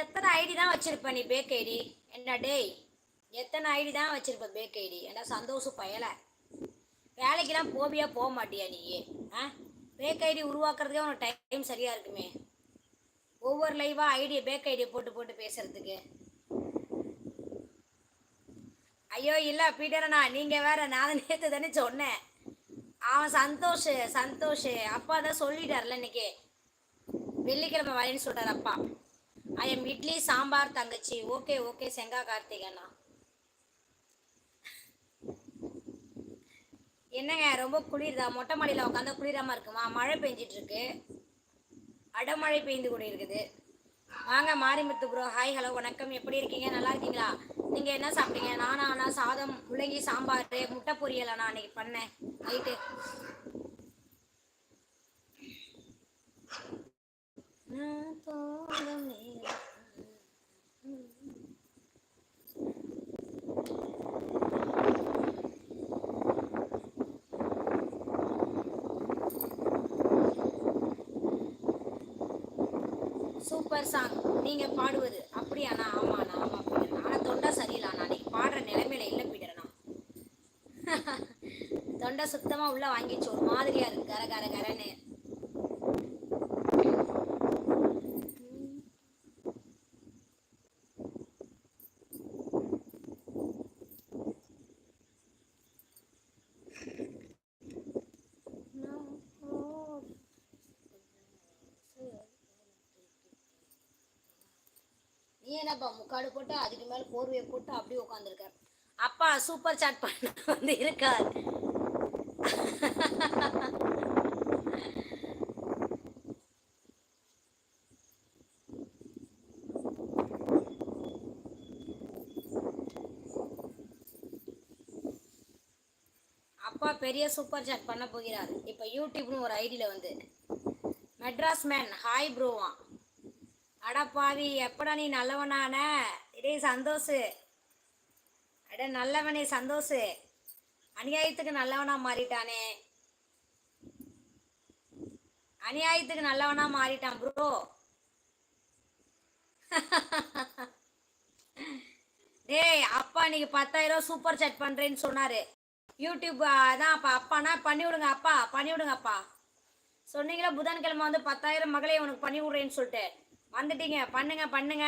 எத்தனை ஐடி தான் வச்சிருப்ப நீ பேக் ஐடி என்ன டேய் எத்தனை ஐடி தான் வச்சிருப்ப பேக் ஐடி என்ன சந்தோஷம் பயலை. வேலைக்கெல்லாம் போவியா போக மாட்டியா நீ ஆ? பேக் ஐடி உருவாக்குறதுக்கே உனக்கு டைம் சரியாக இருக்குமே. ஒவ்வொரு லைவாக ஐடியை பேக் ஐடியை போட்டு போட்டு பேசுகிறதுக்கு ஐயோ இல்லை பீட்டரண்ணா நீங்கள் வேற நான் நேற்று தானே சொன்னேன். அவன் சந்தோஷ் சந்தோஷ். அப்பா தான் சொல்லிட்டார்ல இன்னைக்கு. வெள்ளிக்கிழமை வரேன்னு சொல்கிறார் அப்பா. ஐ எம் இட்லி சாம்பார் தங்கச்சி. ஓகே ஓகே செங்கா கார்த்திகண்ணா என்னங்க ரொம்ப குளிர்தா? மொட்டை மாடியில் உட்காந்தா குளிராம இருக்குமா? மழை பெஞ்சிட்ருக்கு. அடமழை பெய்ந்து கூட இருக்குது வாங்க மாரிமுத்து ப்ரோ ஹாய் ஹலோ வணக்கம். எப்படி இருக்கீங்க? நல்லா இருக்கீங்களா? நீங்கள் என்ன சாப்பிட்டீங்க? நானா ஆனால் சாதம் முள்ளங்கி சாம்பார் முட்டை பொரியல் நான் அன்னைக்கு பண்ணேன். Night super song. நீங்கள் பாடுவது. அப்படியாண்ணா ஆமாண்ணா ஆமாம் பீட்டர். ஆனால் தொண்டை சரியில்லாண்ணா நீங்கள் பாடுற நிலைமையில இல்லை பீட்டர்ண்ணா தொண்டை சுத்தமாக உள்ளே வாங்கிச்சு ஒரு மாதிரியாக இருக்குது கர கர கரன்னு. நீ என்னப்பா முக்காடு போட்டு அதுக்கு மேல போர்வையை போட்டு அப்படியே உட்காந்துருக்க அப்பா சூப்பர் சாட் பண்ண வந்து இருக்கார். அப்பா பெரிய சூப்பர் சாட் பண்ண போகிறார். இப்போ யூடியூப்னு ஒரு ஐடியில் வந்து மெட்ராஸ் மேன் ஹாய் ப்ரோவான் அடப்பாவி பாவி எப்படா நீ நல்லவனான? இடே சந்தோஷ். அட நல்லவனே சந்தோஷு. அநியாயத்துக்கு நல்லவனா மாறிட்டானே. அநியாயத்துக்கு நல்லவனா மாறிட்டான் ப்ரோ டேய் அப்பா இன்னைக்கு பத்தாயிரம் சூப்பர் சேட் பண்றேன்னு சொன்னாரு. யூடியூப் அதான் அப்பா அப்பானா? பண்ணி விடுங்க அப்பா. பண்ணி விடுங்க அப்பா. சொன்னீங்களா புதன்கிழமை வந்து பத்தாயிரம் மகளே உனக்கு பண்ணி விடுறேன்னு சொல்லிட்டு. வந்துட்டீங்க. பண்ணுங்க பண்ணுங்க.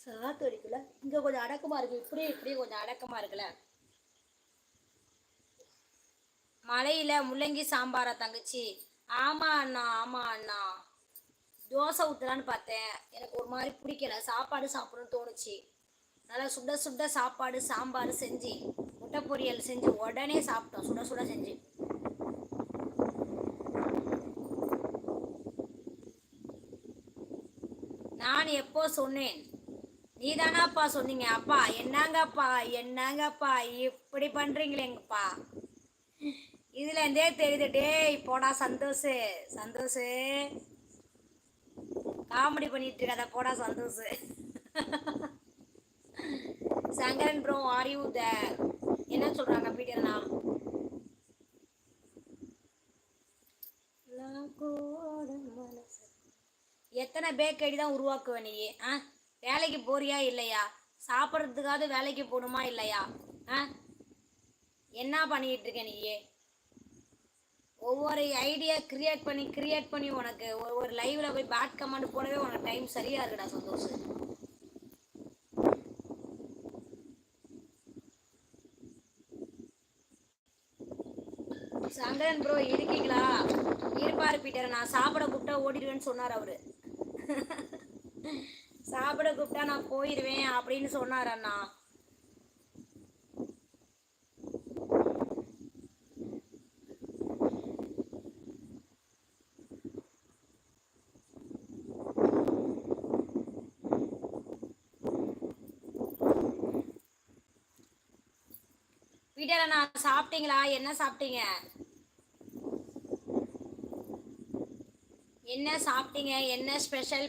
சாத்து அடிக்கல. இங்க கொஞ்சம் அடக்கமா இருக்கு. இப்படி இப்படி கொஞ்சம் அடக்கமா இருக்குல்ல. மழையில முள்ளங்கி சாம்பாரா தங்கச்சி? ஆமா அண்ணா ஆமா அண்ணா. தோசை ஊத்தலான்னு பார்த்தேன். எனக்கு ஒரு மாதிரி பிடிக்கல. சாப்பாடு சாப்பிடணும்னு தோணுச்சு. நல்லா சுட சுட சாப்பாடு சாம்பார் செஞ்சு முட்டை பொரியல் செஞ்சு உடனே சாப்பிட்டோம். சுட சுட செஞ்சு. நான் எப்போ சொன்னேன்? நீதானாப்பா சொன்னீங்க. அப்பா என்னங்கப்பா என்னங்கப்பா இப்படி பண்றீங்களேங்கப்பா. இதுல இருந்தே தெரியுது. டேய் போடா சந்தோஷ் சந்தோஷ். காமெடி பண்ணிட்டு இருக்காத போடா Santhosh. Sankaran bro are you the என்ன சொல்றாங்க பீட்டர்னா எத்தனை பேக் ஐடி தான் உருவாக்குவேன் நீ? ஆ? வேலைக்கு போறியா இல்லையா? சாப்பிட்றதுக்காவது வேலைக்கு போகணுமா இல்லையா? ஆ? என்ன பண்ணிக்கிட்டு இருக்க நீயே ஒவ்வொரு ஐடியா கிரியேட் பண்ணி கிரியேட் பண்ணி உனக்கு ஒரு லைவில் போய் பேட் கமெண்ட் போடவே உனக்கு டைம் சரியாக இருக்குடா சந்தோஷ். சங்கரன் ப்ரோ இருக்கீங்களா? இருப்பார் பீட்டர். நான் சாப்பிட கூப்பிட்டா ஓடிடுவேன்னு சொன்னார் அவரு. சாப்பிட கூப்பிட்டா நான் போயிடுவேன் அப்படின்னு சொன்னார் அண்ணா. வீட்டில் அண்ணா சாப்பிட்டீங்களா? என்ன சாப்பிட்டீங்க? என்ன சாப்பிட்டீங்க? என்ன ஸ்பெஷல்